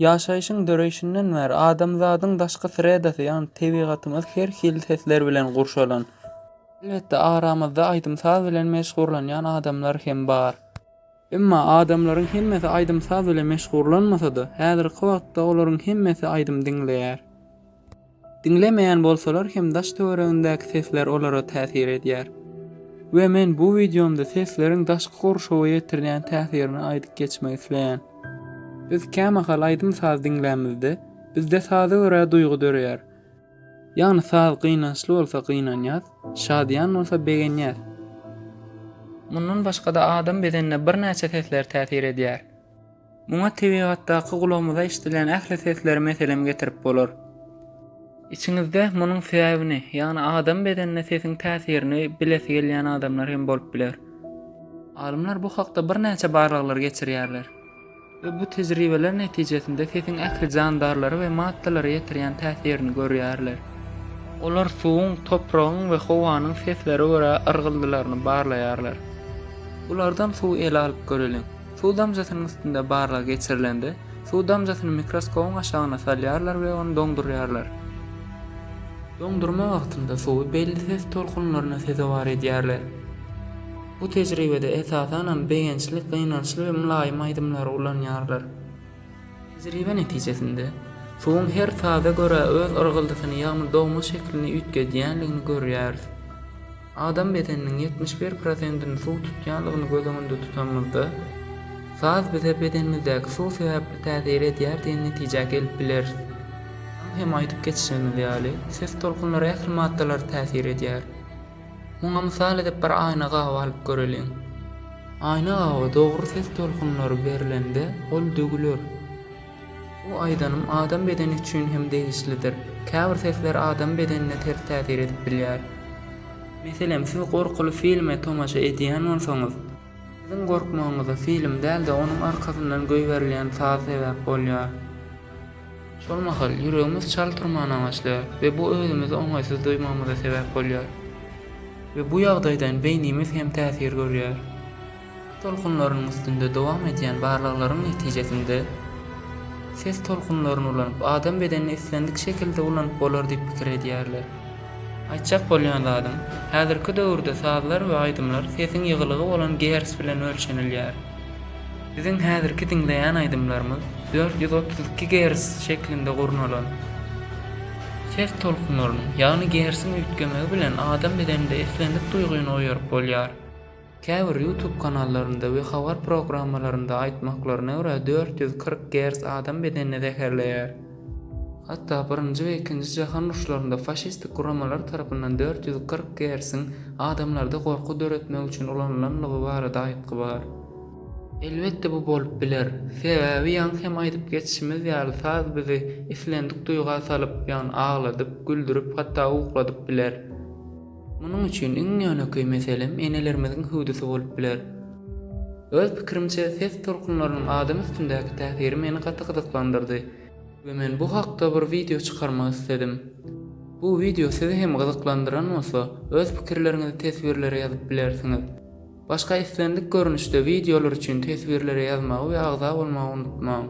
Yaşayışın döreýşinden bäri adamzadyň daşky sredasy, ýani tebigatymyz her hil sesler bilen gurşalan. Elbetde aramyzda aýdymsaz bilen meşgurlanýan adamlar hem bar. Emma adamlaryň hemmesi aýdymsaz bilen meşgurlanmasa da, häzirki wagtda olaryň hemmesi aýdym dinleýär. Dinlemeýän bolsalar hem daş töweregindäki sesler olara täsir edýär. Ve men bu videomda sesleriň daşky gorşowy ýetirýän täsirini aýdyp geçmek isleýän. Biz käme halaydym saz dinlämizde, bizde saza görä duýgu dörýär. Ýagny saz gynançly bolsa gynanýar, şadyan bolsa begenýär. Mundan başga da adam bedenine bir näçe sesler täsir edýär. Muňa tebigatdaky gulamyza işdilen ähli sesler meselem getirip bolar. İçinizde munyň sebäbini, ýani adam bedenine sesiň täsirini bilesi gelýän adamlar hem bolup biler. Alimler bu hakda bir näçe barlyklar geçirýärler. Bu tejribeler netijesinde sesiň ähli we maddalary ýetirýän täsirini görýärler. Olar suwun, toprağın we howanyň sesleri görä yrgyldylaryny barlaýarlar. Ulardan suw ele alyp görülýär. Suw damjasynyň üstünde barla geçirilende, suw damjasyny mikroskopun aşagyna salýarlar we onu doňdurýarlar. Doňdurma wagtynda suwy belli ses tolkunlaryna sezewar edýärler. Bu tejribede esasanan beýençilik, gynançylyk we mülaýym aýdymlary ulanýarlar. Tejribe netijesinde suwun her taýda görä öz yrgyldysyny ýagny dogma şeklini üýtge diýenligini görýäris. Adam bedeninin 71%-ini suw tutýanlygyny göz tutamyzda, Saz bize bedenimizdäki suw sebäpli täsir edýär diýen netije gelip biler. Hem aýdyp geçişimiz ýaly, ses tolkunlara ähli maddalar täsir edýär. Muňa mysal edip bir aýna gawa alyp göreliň. Ayna gawa dogry ses tolkunlary berilende ol dögülür. Bu aýdanym adam bedeni üçin hem degişlidir. Käbir sesler adam bedenine ters täsir edip bilýär. Meselem, siz gorkulu filme tomaşa edýän bolsaňyz, Sizin gorkmagyňyza film dälde onuň arkasyndan göý saz sebäp bolýar. Şol mahal ýüregimiz çal turmana başlar we bu özümizi oňaýsyz duýmamyza sebäp bolýar. We bu ýagdaýdan beýnimiz hem täsir görýär. Tolkunlaryň üstünde dowam edýän barlyklaryň netijesinde ses tolkunlaryny ulanyp adam bedenine islendik şekilde ulanyp bolar diýip pikir edýärler. Aýtjak bolýan adam, häzirki döwürde sazlar we aýdymlar sesiň ýygylygy bolan gers bilen ölçenilýär. Biziň häzirki diňleýän aýdymlarymyz 432 Gz şeklinde gurnalan. Ses tolkunlaryny, ýani gersiň üýtgemegi bilen adam bedeninde eslendik duýguny oýaryp bolýar. Käbir YouTube kanallarynda we habar programmalarynda aýtmaklaryna görä 440 Gz adam bedenine zäherleýär. Hatta 1-nji we 2-nji jahan uruşlarynda faşistik guramalar tarapyndan 440 Gz-iň adamlarda gorku döretmek üçin ulanylanyny barada aýtgy bar. Elbetde bu bolup biler. Sebäbi ýaňy hem aýdyp geçişimiz ýaly saz bizi islendik duýga salyp, ýani agladyp, güldürip, hatda ukladyp biler. Munyň üçin iň ýöneki meselem enelerimiziň hüwdüsi bolup biler. Öz pikirimçe ses torkunlarynyň adam üstündäki täsiri meni gaty gyzyklandyrdy we men bu hakda bir video çykarmak istedim. Bu video sizi hem gyzyklandyran bolsa, öz pikirlerinizi tesvirlere ýazyp bilersiňiz. Başka islendik görünüşde videolar üçin tesbirleri yazmagy we ağza olmağı unutmağın.